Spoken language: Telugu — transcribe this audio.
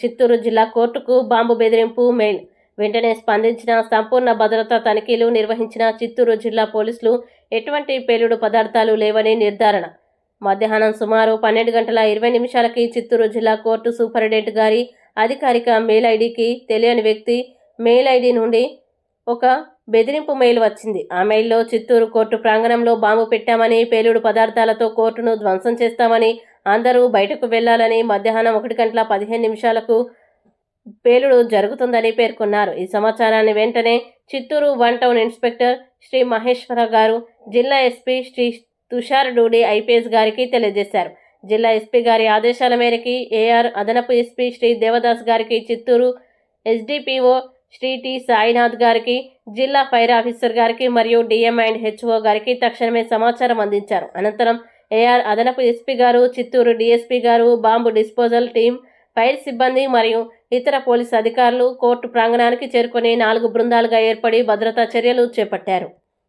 చిత్తూరు జిల్లా కోర్టుకు బాంబు బెదిరింపు మెయిల్. వెంటనే స్పందించిన సంపూర్ణ భద్రతా తనిఖీలు నిర్వహించిన చిత్తూరు జిల్లా పోలీసులు ఎటువంటి పేలుడు పదార్థాలు లేవని నిర్ధారణ. మధ్యాహ్నం సుమారు పన్నెండు గంటల ఇరవై నిమిషాలకి చిత్తూరు జిల్లా కోర్టు సూపరింటెండెంట్ గారి అధికారిక మెయిల్ ఐడికి తెలియని వ్యక్తి మెయిల్ ఐడి నుండి ఒక బెదిరింపు మెయిల్ వచ్చింది. ఆ మెయిల్లో చిత్తూరు కోర్టు ప్రాంగణంలో బాంబు పెట్టామని పేలుడు పదార్థాలతో కోర్టును ధ్వంసం చేస్తామని అందరూ బయటకు వెళ్ళాలని మధ్యాహ్నం ఒకటి గంటల పదిహేను నిమిషాలకు పేలుడు జరుగుతుందని పేర్కొన్నారు. ఈ సమాచారాన్ని వెంటనే Chittoor one town inspector Shri Maheshwara garu జిల్లా ఎస్పీ శ్రీ తుషార్ డూడి ఐపీఎస్ గారికి తెలియజేశారు. జిల్లా ఎస్పీ గారి ఆదేశాల మేరకి ఏఆర్ అదనపు ఎస్పీ శ్రీ దేవదాస్ గారికి చిత్తూరు ఎస్డిపిఓ శ్రీ టి సాయినాథ్ గారికి జిల్లా ఫైర్ ఆఫీసర్ గారికి మరియు డిఎం అండ్ హెచ్ఓ గారికి తక్షణమే సమాచారం అందించారు. అనంతరం ఏఆర్ అదనపు SP garu Chittoor DSP garu bomb disposal team fire సిబ్బంది మరియు ఇతర పోలీసు అధికారులు కోర్టు ప్రాంగణానికి చేరుకుని నాలుగు బృందాలుగా ఏర్పడి భద్రతా చర్యలు చేపట్టారు.